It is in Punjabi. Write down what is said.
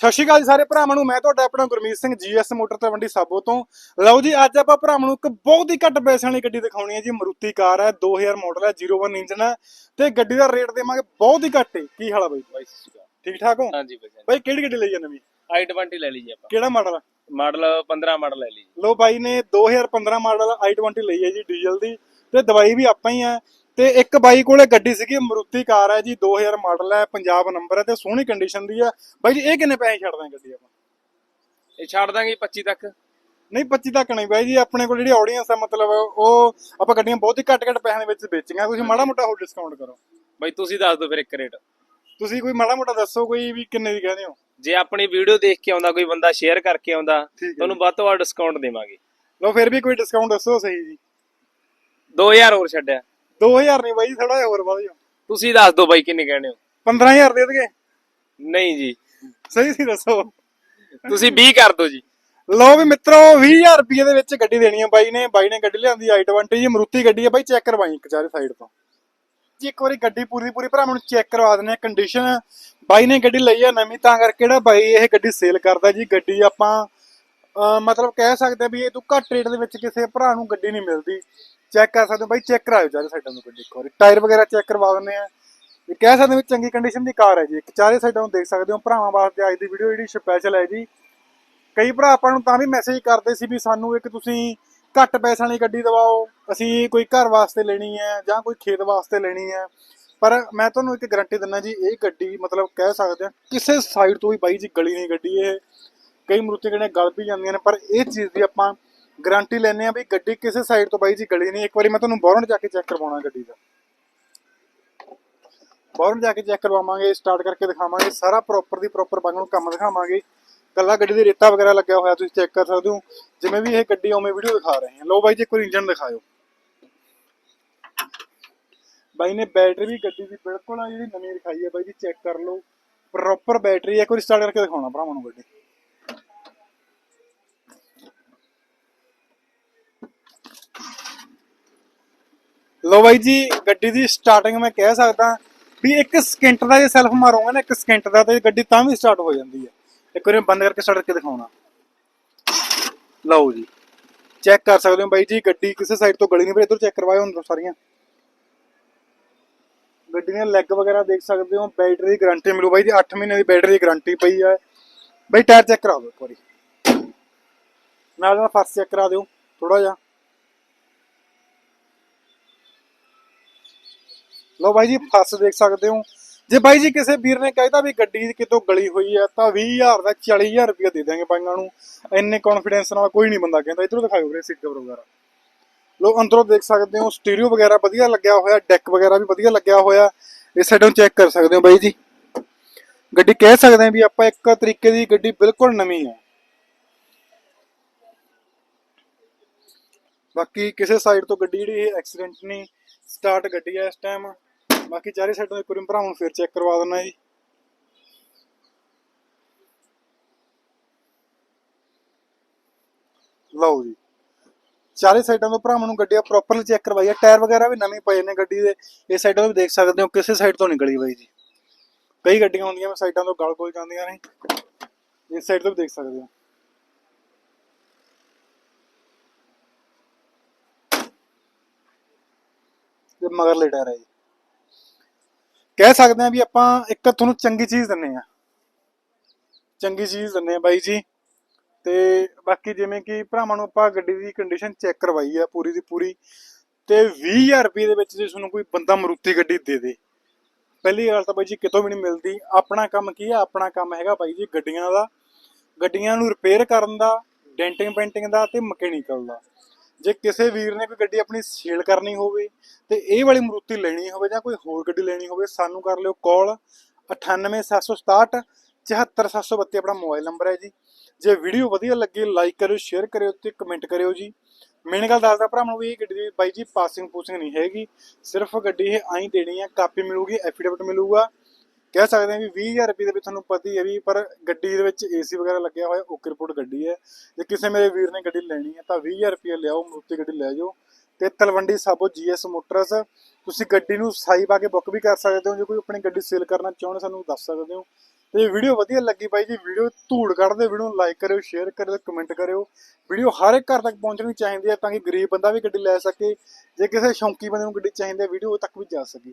ਸਤਿ ਸ਼੍ਰੀ ਅਕਾਲ ਜੀ ਸਾਰੇ ਭਰਾਵਾਂ ਨੂੰ। ਮੈਂ ਤੁਹਾਡਾ ਆਪਣਾ ਗੁਰਮੀਤ ਸਿੰਘ ਜੀਐਸ ਮੋਟਰ ਤਲਵੰਡੀ ਸਾਬੋ ਤੋਂ। ਲਓ ਜੀ ਅੱਜ ਆਪਾਂ ਭਰਾਵਾਂ ਨੂੰ ਇੱਕ ਬਹੁਤ ਹੀ ਘੱਟ ਪੈਸਿਆਂ ਵਾਲੀ ਗੱਡੀ ਦਿਖਾਉਣੀ ਹੈ ਜੀ। ਮਰੂਤੀ ਕਾਰ ਹੈ 2000 ਮਾਡਲ ਹੈ 01 ਇੰਜਨ ਹੈ। ਤੇ ਗੱਡੀ ਦਾ ਰੇਟ ਦੇਵਾਂਗੇ ਬਹੁਤ ਹੀ ਘੱਟ ਹੈ ਕੀ ਹਾਲ ਆ ਬਾਈ? ਬਾਈ ਸਤਿ ਸ਼੍ਰੀ ਅਕਾਲ। ਠੀਕ ਠਾਕ ਹੋ? ਹਾਂਜੀ ਬਾਈ ਬਾਈ ਕਿਹੜੀ ਗੱਡੀ ਲਈ ਹੈ ਨਵੀਂ i20 ਲੈ ਲਈ ਜੀ ਆਪਾਂ। ਕਿਹੜਾ ਮਾਡਲ ਮਾਡਲ 15 ਮਾਡਲ ਲੈ ਲਈ ਜੀ। ਲੋ ਬਾਈ ਨੇ 2015 ਮਾਡਲ i20 ਲਈ ਹੈ ਜੀ ਡੀਜ਼ਲ ਦੀ। ਤੇ ਦਵਾਈ ਵੀ ਆਪਾਂ ਹੀ ਆ। ਤੇ ਇੱਕ ਬਾਈ ਕੋਲੇ ਗੱਡੀ ਸੀਗੀ ਮਰੂਤੀ ਕਾਰ ਹੈ ਜੀ 2000 ਮਾਡਲ ਹੈ ਪੰਜਾਬ ਨੰਬਰ ਹੈ ਤੇ ਸੋਹਣੀ ਕੰਡੀਸ਼ਨ ਦੀ ਆ ਬਾਈ ਜੀ ਇਹ ਕਿੰਨੇ ਪੈਸੇ ਛੱਡਦੇ ਆ ਗੱਡੀ ਆਪਾਂ? ਇਹ ਛੱਡ ਦਾਂਗੇ 25 ਤੱਕ। ਨਹੀਂ 25 ਤੱਕ ਨਹੀਂ ਬਾਈ ਜੀ ਆਪਣੇ ਕੋਲ ਜਿਹੜੀ ਆਡੀਅנס ਆ ਮਤਲਬ ਉਹ ਆਪਾਂ ਗੱਡੀਆਂ ਬਹੁਤ ਹੀ ਘੱਟ ਘੱਟ ਪੈਸਿਆਂ ਦੇ ਵਿੱਚ ਵੇਚੀਆਂ। ਤੁਸੀਂ ਮਾੜਾ ਮੋਟਾ ਹੋਰ ਡਿਸਕਾਊਂਟ ਕਰੋ। ਬਾਈ ਤੁਸੀਂ ਦੱਸ ਦਿਓ ਫਿਰ ਇੱਕ ਰੇਟ। ਤੁਸੀਂ ਕੋਈ ਮਾੜਾ ਮੋਟਾ ਦੱਸੋ ਕੋਈ ਵੀ ਕਿੰਨੇ ਦੀ ਕਹਿੰਦੇ ਹੋ? ਜੇ ਆਪਣੀ ਵੀਡੀਓ ਦੇਖ ਕੇ ਆਉਂਦਾ ਕੋਈ ਬੰਦਾ ਸ਼ੇਅਰ ਕਰਕੇ ਆਉਂਦਾ ਹੈ ਤੁਹਾਨੂੰ ਵੱਧ ਤੋਂ ਵੱਧ ਡਿਸਕਾਊਂਟ ਦੇਵਾਂਗੇ। ਲੋ ਫਿਰ ਵੀ ਕੋਈ ਡਿਸਕਾਊਂਟ ਦੱਸੋ ਸਹੀ ਜੀ। 2000 ਹੋਰ ਛੱਡਿਆ। 2000 ਨਹੀਂ ਬਾਈ ਥੋੜਾ ਜਿਹਾ ਹੋਰ ਵਧ ਜਾਓ। ਤੁਸੀਂ ਦੱਸ ਦਿਓ ਬਾਈ ਕਿੰਨੇ ਕਹਿਣੇ ਹੋ? 15000 ਦੇ ਦੇਗੇ। ਨਹੀਂ ਜੀ। ਸਹੀ ਸੀ ਦੱਸੋ। ਤੁਸੀਂ 20 ਕਰ ਦਿਓ ਜੀ। ਲਓ ਵੀ ਮਿੱਤਰੋ 20000 ਰੁਪਏ ਦੇ ਵਿੱਚ ਗੱਡੀ ਦੇਣੀ ਹੈ ਬਾਈ ਨੇ। ਬਾਈ ਨੇ ਗੱਡੀ ਲਿਆਂਦੀ i20 ਜੀ ਮਰੂਤੀ ਗੱਡੀ ਹੈ ਬਾਈ ਚੈੱਕ ਕਰਵਾਈ ਇੱਕ ਚਾਰੇ ਸਾਈਡ ਤੋਂ। ਜੀ ਇੱਕ ਵਾਰੀ ਗੱਡੀ ਪੂਰੀ ਦੀ ਪੂਰੀ ਭਰਾਵਾਂ ਨੂੰ ਚੈੱਕ ਕਰਵਾ ਦਿੰਦੇ ਆ ਕੰਡੀਸ਼ਨ ਬਾਈ ਨੇ ਗੱਡੀ ਲਈ ਆ ਨਵੀਂ ਤਾਂ ਕਰਕੇ ਜਿਹੜਾ ਬਾਈ ਇਹ ਗੱਡੀ ਸੇਲ ਕਰਦਾ ਜੀ ਗੱਡੀ ਆਪਾਂ ਮਤਲਬ ਕਹਿ ਸਕਦੇ ਆ ਵੀ ਇਹ ਤੋਂ ਘੱਟ ਰੇਟ ਦੇ ਵਿੱਚ ਕਿਸੇ ਭਰਾ ਨੂੰ ਗੱਡੀ ਨਹੀਂ ਮਿਲਦੀ। ਚੈੱਕ ਕਰ ਸਕਦੇ ਹੋ ਬਾਈ, ਚੈੱਕ ਕਰਾਓ ਚਾਰੇ ਸਾਈਡਾਂ ਨੂੰ ਗੱਡੀ ਇੱਕ ਵਾਰੀ। ਟਾਇਰ ਵਗੈਰਾ ਚੈੱਕ ਕਰਵਾ ਦਿੰਦੇ ਆ। ਵੀ ਕਹਿ ਸਕਦੇ ਹਾਂ ਵੀ ਚੰਗੀ ਕੰਡੀਸ਼ਨ ਦੀ ਕਾਰ ਹੈ ਜੀ। ਇੱਕ ਚਾਰੇ ਸਾਈਡਾਂ ਨੂੰ ਦੇਖ ਸਕਦੇ ਹੋ ਭਰਾਵਾਂ ਵਾਸਤੇ ਅੱਜ ਦੀ ਵੀਡੀਓ ਜਿਹੜੀ ਸਪੈਸ਼ਲ ਹੈ ਜੀ। ਕਈ ਭਰਾ ਆਪਾਂ ਨੂੰ ਤਾਂ ਵੀ ਮੈਸੇਜ ਕਰਦੇ ਸੀ ਵੀ ਸਾਨੂੰ ਇੱਕ ਤੁਸੀਂ ਘੱਟ ਪੈਸਿਆਂ ਵਾਲੀ ਗੱਡੀ ਦਿਵਾਓ, ਅਸੀਂ ਕੋਈ ਘਰ ਵਾਸਤੇ ਲੈਣੀ ਹੈ ਜਾਂ ਕੋਈ ਖੇਤ ਵਾਸਤੇ ਲੈਣੀ ਹੈ। ਪਰ ਮੈਂ ਤੁਹਾਨੂੰ ਇੱਕ ਗਾਰੰਟੀ ਦਿੰਦਾ ਜੀ, ਇਹ ਗੱਡੀ ਮਤਲਬ ਕਹਿ ਸਕਦੇ ਆ ਕਿਸੇ ਸਾਈਡ ਤੋਂ ਵੀ ਬਾਈ ਜੀ ਗਲੀ ਨਹੀਂ ਗੱਡੀ ਇਹ। ਕਈ ਮਰੂਤੀ ਗੱਡੀਆਂ ਗਲ ਵੀ ਜਾਂਦੀਆਂ ਨੇ, ਪਰ ਇਹ ਚੀਜ਼ ਦੀ ਆਪਾਂ ਗਾਰੰਟੀ ਲੈਂਦੇ ਆ ਵੀ ਗੱਡੀ ਕਿਸੇ ਸਾਈਡ ਤੋਂ ਬਾਈ ਜੀ ਗਲੀ ਨਹੀਂ, ਇੱਕ ਵਾਰੀ ਮੈਂ ਤੁਹਾਨੂੰ ਬਾਹਰੋਂ ਜਾ ਕੇ ਚੈੱਕ ਕਰਵਾਉਣਾ ਗੱਡੀ ਦਾ। ਬਾਹਰੋਂ ਜਾ ਕੇ ਚੈੱਕ ਕਰਵਾਵਾਂਗੇ ਸਟਾਰਟ ਕਰਕੇ ਦਿਖਾਵਾਂਗੇ, ਸਾਰਾ ਪ੍ਰੋਪਰ ਦੀ ਪ੍ਰੋਪਰ ਬੰਗ ਨੂੰ ਕੰਮ ਦਿਖਾਵਾਂਗੇ। ਕੱਲਾ ਗੱਡੀ ਦੇ ਰੇਤਾ ਵਗੈਰਾ ਲੱਗਿਆ ਹੋਇਆ, ਤੁਸੀਂ ਚੈੱਕ ਕਰ ਸਕਦੇ ਹੋ। ਜਿਵੇਂ ਵੀ ਇਹ ਗੱਡੀ ਉਵੇਂ ਵੀਡੀਓ ਦਿਖਾ ਰਹੇ ਹਾਂ। ਲੋ ਬਾਈ ਜੀ, ਇੱਕ ਵਾਰੀ ਇੰਜਨ ਦਿਖਾਇਓ। ਬਾਈ ਨੇ ਬੈਟਰੀ ਵੀ ਗੱਡੀ ਦੀ ਬਿਲਕੁਲ ਆ ਜਿਹੜੀ ਨਵੀਂ ਦਿਖਾਈ ਹੈ, ਬਾਈ ਜੀ ਚੈੱਕ ਕਰ ਲਓ। ਪ੍ਰੋਪਰ ਬੈਟਰੀ ਹੈ, ਇੱਕ ਵਾਰੀ ਸਟਾਰਟ ਕਰਕੇ ਦਿਖਾਉਣਾ ਭਰਾਵਾਂ ਨੂੰ ਗੱਡੀ। ਲੋ ਬਾਈ ਜੀ, ਗੱਡੀ ਦੀ ਸਟਾਰਟਿੰਗ ਮੈਂ ਕਹਿ ਸਕਦਾ ਵੀ ਇੱਕ ਸਕਿੰਟ ਦਾ ਜੇ ਸੈਲਫ ਮਾਰੋਗੇ ਨਾ, ਇੱਕ ਸਕਿੰਟ ਦਾ ਤੇ ਗੱਡੀ ਤਾਂ ਵੀ ਸਟਾਰਟ ਹੋ ਜਾਂਦੀ ਹੈ। ਇੱਕ ਵਾਰੀ ਬੰਦ ਕਰਕੇ ਸਟਾਰਟ ਕਰਕੇ ਦਿਖਾਉਣਾ। ਲਓ ਜੀ ਚੈੱਕ ਕਰ ਸਕਦੇ ਹੋ ਬਾਈ ਜੀ, ਗੱਡੀ ਕਿਸੇ ਸਾਈਡ ਤੋਂ ਗਲੀ ਨਹੀਂ ਪਰ ਇਧਰ ਚੈੱਕ ਕਰਵਾਇਓ ਅੰਦਰ ਸਾਰੀਆਂ। ਗੱਡੀ ਦੀਆਂ ਲੈਗ ਵਗੈਰਾ ਦੇਖ ਸਕਦੇ ਹੋ ਬੈਟਰੀ ਦੀ ਗਾਰੰਟੀ ਮਿਲੂ ਬਾਈ ਜੀ 8 ਮਹੀਨੇ ਦੀ ਬੈਟਰੀ ਦੀ ਗਾਰੰਟੀ ਪਈ ਹੈ। ਬਾਈ ਟਾਇਰ ਚੈੱਕ ਕਰਾ ਦਿਓ ਇੱਕ ਵਾਰੀ। ਨਾਲ ਨਾਲ ਫਰਸ਼ ਚੈੱਕ ਕਰਾ ਦਿਓ ਥੋੜਾ ਜਿਹਾ। ਲੋ ਬਾਈ ਜੀ, ਫਸ ਦੇਖ ਸਕਦੇ ਹੋ। ਜੇ ਬਾਈ ਜੀ ਕਿਸੇ ਵੀਰ ਨੇ ਕਹਿਤਾ ਵੀ ਗੱਡੀ ਕਿਤੋਂ ਗਲੀ ਹੋਈ ਹੈ ਤਾਂ 20000 ਦਾ 40000 ਰੁਪਏ ਦੇ ਦਾਂਗੇ ਬਾਈਆਂ ਨੂੰ। ਇੰਨੇ ਕੌਨਫੀਡੈਂਸ ਨਾਲ ਕੋਈ ਨਹੀਂ ਬੰਦਾ ਕਹਿੰਦਾ, ਇਧਰੋਂ ਦਿਖਾਓ ਵੀਰੇ ਸੀਟ ਕਵਰ ਵਗੈਰਾ ਲੋ ਅੰਦਰੋਂ ਦੇਖ ਸਕਦੇ ਹੋ ਸਟੀਰੀਓ ਵਗੈਰਾ ਵਧੀਆ ਲੱਗਿਆ ਹੋਇਆ ਡੈਕ ਵਗੈਰਾ ਵੀ ਵਧੀਆ ਲੱਗਿਆ ਹੋਇਆ। ਇਸ ਸਾਈਡੋਂ ਚੈੱਕ ਕਰ ਸਕਦੇ ਹੋ ਬਾਈ ਜੀ। ਗੱਡੀ ਕਹਿ ਸਕਦੇ ਹਾਂ ਵੀ ਆਪਾਂ ਇੱਕ ਤਰੀਕੇ ਦੀ ਗੱਡੀ ਬਿਲਕੁਲ ਨਵੀਂ ਆ। ਬਾਕੀ ਕਿਸੇ ਸਾਈਡ ਤੋਂ ਗੱਡੀ ਜਿਹੜੀ ਐਕਸੀਡੈਂਟ ਨਹੀਂ ਸਟਾਰਟ ਗੱਡੀ ਹੈ ਇਸ ਟਾਈਮ ਬਾਕੀ ਚਾਰੇ ਸਾਈਡਾਂ ਇੱਕ ਵਾਰੀ ਭਰਾਵਾਂ ਨੂੰ ਫਿਰ ਚੈੱਕ ਕਰਵਾ ਦਿੰਦਾ ਜੀ। ਲਓ ਜੀ। ਚਾਰੇ ਸਾਈਡਾਂ ਤੋਂ ਭਰਾਵਾਂ ਨੂੰ ਗੱਡੀਆਂ ਪ੍ਰੋਪਰਲੀ ਚੈੱਕ ਕਰਵਾਈ ਹੈ ਟਾਇਰ ਵਗੈਰਾ ਵੀ ਨਵੇਂ ਪਏ ਨੇ ਗੱਡੀ ਦੇ। ਇਸ ਸਾਈਡਾਂ ਤੋਂ ਵੀ ਦੇਖ ਸਕਦੇ ਹੋ, ਕਿਸੇ ਸਾਈਡ ਤੋਂ ਨਿਕਲੀ ਬਾਈ ਜੀ। ਕਈ ਗੱਡੀਆਂ ਹੁੰਦੀਆਂ ਸਾਈਡਾਂ ਤੋਂ ਗਲ ਗੋਲ ਜਾਂਦੀਆਂ ਨੇ। ਇਸ ਸਾਈਡ ਤੋਂ ਵੀ ਦੇਖ ਸਕਦੇ ਹੋ। ਤੇ ਮਗਰਲੇ ਟਾਇਰ ਹੈ ਜੀ। ਕਹਿ ਸਕਦੇ ਆ ਵੀ ਆਪਾਂ ਇੱਕ ਤੁਹਾਨੂੰ ਚੰਗੀ ਚੀਜ਼ ਦਿੰਨੇ ਆ ਚੰਗੀ ਚੀਜ਼ ਦਿੰਨੇ ਆ ਬਾਈ ਜੀ। ਤੇ ਬਾਕੀ ਜਿਵੇਂ ਕਿ ਭਰਾਵਾਂ ਨੂੰ ਆਪਾਂ ਗੱਡੀ ਦੀ ਕੰਡੀਸ਼ਨ ਚੈੱਕ ਕਰਵਾਈ ਆ ਪੂਰੀ ਦੀ ਪੂਰੀ, ਤੇ 20000 ਰੁਪਏ ਦੇ ਵਿੱਚ ਜੇ ਤੁਹਾਨੂੰ ਕੋਈ ਬੰਦਾ ਮਰੂਤੀ ਗੱਡੀ ਦੇ ਦੇ। ਪਹਿਲੀ ਗੱਲ ਤਾਂ ਬਾਈ ਜੀ ਕਿਤੋਂ ਵੀ ਨਹੀਂ ਮਿਲਦੀ। ਆਪਣਾ ਕੰਮ ਕੀ ਆ? ਆਪਣਾ ਕੰਮ ਹੈਗਾ ਬਾਈ ਜੀ ਗੱਡੀਆਂ ਦਾ। ਗੱਡੀਆਂ ਨੂੰ ਰਿਪੇਅਰ ਕਰਨ ਦਾ ਡੈਂਟਿੰਗ ਪੇਂਟਿੰਗ ਦਾ ਤੇ ਮਕੈਨੀਕਲ ਦਾ। ਜੇ ਕਿਸੇ ਵੀਰ ਨੇ ਕੋਈ ਗੱਡੀ ਆਪਣੀ ਸੇਲ ਕਰਨੀ ਹੋਵੇ ਤੇ ਇਹ ਵਾਲੀ ਮਰੂਤੀ ਲੈਣੀ ਹੋਵੇ ਜਾਂ ਕੋਈ ਹੋਰ ਗੱਡੀ ਲੈਣੀ ਹੋਵੇ, ਸਾਨੂੰ ਕਰ ਲਿਓ ਕਾਲ 98767 74732 ਆਪਣਾ ਮੋਬਾਈਲ ਨੰਬਰ ਹੈ ਜੀ। ਜੇ ਵੀਡੀਓ ਵਧੀਆ ਲੱਗੇ ਲਾਈਕ ਕਰਿਓ ਸ਼ੇਅਰ ਕਰਿਓ ਤੇ ਕਮੈਂਟ ਕਰਿਓ ਜੀ। ਮੇਨ ਗੱਲ ਦੱਸਦਾ ਭਰਾ ਨੂੰ ਵੀ ਇਹ ਗੱਡੀ ਦੀ ਬਾਈ ਜੀ ਪਾਸਿੰਗ ਪੂਸਿੰਗ ਨਹੀਂ ਹੈਗੀ। ਸਿਰਫ ਗੱਡੀ ਇਹ ਆਈ ਦੇਣੀ ਹੈ, ਕਾਪੀ ਮਿਲੂਗੀ ਐਫੀਡੇਵਿਟ ਮਿਲੂਗਾ। ਕਹਿ ਸਕਦੇ ਹਾਂ ਵੀ 20000 ਰੁਪਏ ਦੇ ਵਿੱਚ ਤੁਹਾਨੂੰ ਪਤਾ ਹੀ ਹੈ ਵੀ, ਪਰ ਗੱਡੀ ਦੇ ਵਿੱਚ ਏਸੀ ਵਗੈਰਾ ਲੱਗਿਆ ਹੋਇਆ ਓਕੇ ਰਿਪੋਰਟ ਗੱਡੀ ਹੈ। ਜੇ ਕਿਸੇ ਮੇਰੇ ਵੀਰ ਨੇ ਗੱਡੀ ਲੈਣੀ ਹੈ, ਤਾਂ 20000 ਰੁਪਏ ਲਿਆਓ ਮਰੂਤੀ ਗੱਡੀ ਲੈ ਜਾਓ। ਤੇ ਤਲਵੰਡੀ ਸਾਬੋ ਜੀਐਸ ਮੋਟਰਸ ਤੁਸੀਂ ਗੱਡੀ ਨੂੰ ਸਾਈ ਪਾ ਕੇ ਬੁੱਕ ਵੀ ਕਰ ਸਕਦੇ ਹੋ, ਜੇ ਕੋਈ ਆਪਣੀ ਗੱਡੀ ਸੇਲ ਕਰਨਾ ਚਾਹੁੰਦੇ, ਸਾਨੂੰ ਦੱਸ ਸਕਦੇ ਹੋ। ਤੇ ਵੀਡੀਓ ਵਧੀਆ ਲੱਗੀ ਬਾਈ ਜੀ, ਵੀਡੀਓ ਧੂੜ ਕੱਢਦੇ, ਵੀਡੀਓ ਨੂੰ ਲਾਈਕ ਕਰਿਓ ਸ਼ੇਅਰ ਕਰਿਓ ਕਮੈਂਟ ਕਰਿਓ। ਵੀਡੀਓ ਹਰ ਇੱਕ ਘਰ ਤੱਕ ਪਹੁੰਚਣੀ ਚਾਹੀਦੀ ਹੈ, ਤਾਂ ਕਿ ਗਰੀਬ ਬੰਦਾ ਵੀ ਗੱਡੀ ਲੈ ਸਕੇ। ਜੇ ਕਿਸੇ ਸ਼ੌਂਕੀ ਬੰਦੇ ਨੂੰ ਗੱਡੀ ਚਾਹੀਦੀ ਹੈ, ਵੀਡੀਓ ਉਹ ਤੱਕ ਵੀ ਜਾ ਸਕੇ।